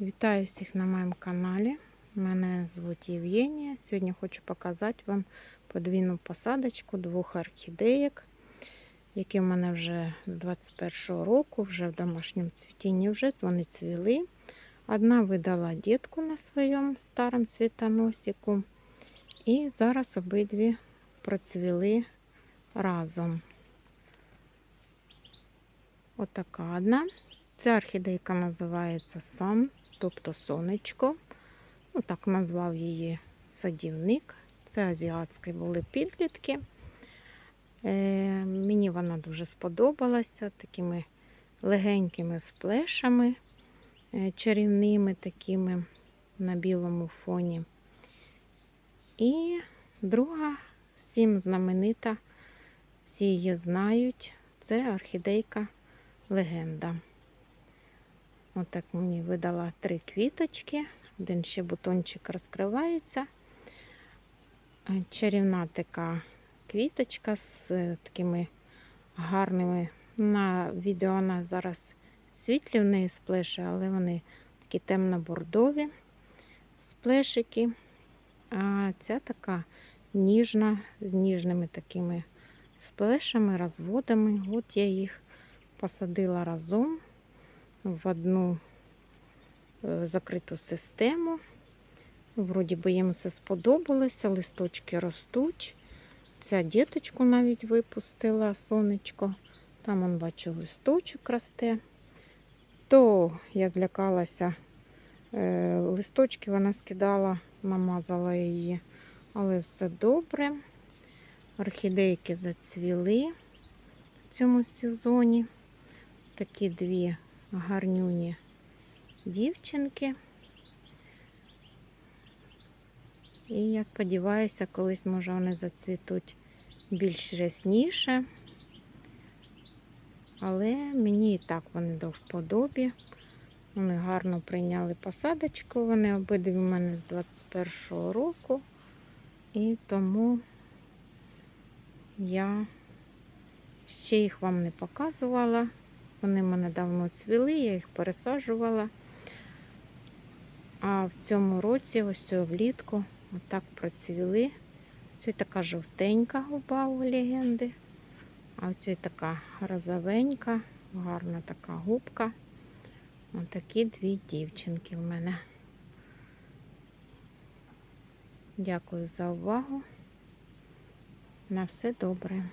Вітаю всіх на моєму каналі. Мене звуть Євгенія. Сьогодні хочу показати вам подвійну посадочку двох орхідеїк, які в мене вже з 21-го року, вже в домашньому цвітінні вже вони цвіли. Одна видала дітку на своєму старому цвітоносику. І зараз обидві процвіли разом. Отака одна. Ця орхідейка називається Сан, тобто сонечко. Ну, так назвав її садівник. Це азіатські були підлітки. Е, Мені вона дуже сподобалася такими легенькими сплешами, е, чарівними такими на білому фоні. І друга, всім знаменита, всі її знають, це орхідейка легенда. Отак мені видала три квіточки, один ще бутончик розкривається. Е, Чарівна така квіточка з е, такими гарними. На відео вона зараз світлі в неї сплеші, але вони такі темно-бордові сплешики. А ця така ніжна, з ніжними такими сплешами, розводами. От я їх посадила разом в одну е, закриту систему. Вроді би їм все сподобалося, листочки ростуть. Ця діточку навіть випустила сонечко. Там, он, бачу, листочок росте. То я злякалася, е, листочки вона скидала, намазала її, але все добре. Орхідейки зацвіли в цьому сезоні. Такі дві гарнюні дівчинки. І я сподіваюся, колись, може, вони зацвітуть більш рясніше. Але мені і так вони до вподобі. Вони гарно прийняли посадочку. Вони обидві в мене з 21-го року. І тому я ще їх вам не показувала. Вони в мене давно цвіли, я їх пересаджувала. А в цьому році, ось влітку, отак процвіли. Це така жовтенька губа у легенди. А оце така розовенька, гарна така губка. Отакі дві дівчинки в мене. Дякую за увагу. На все добре.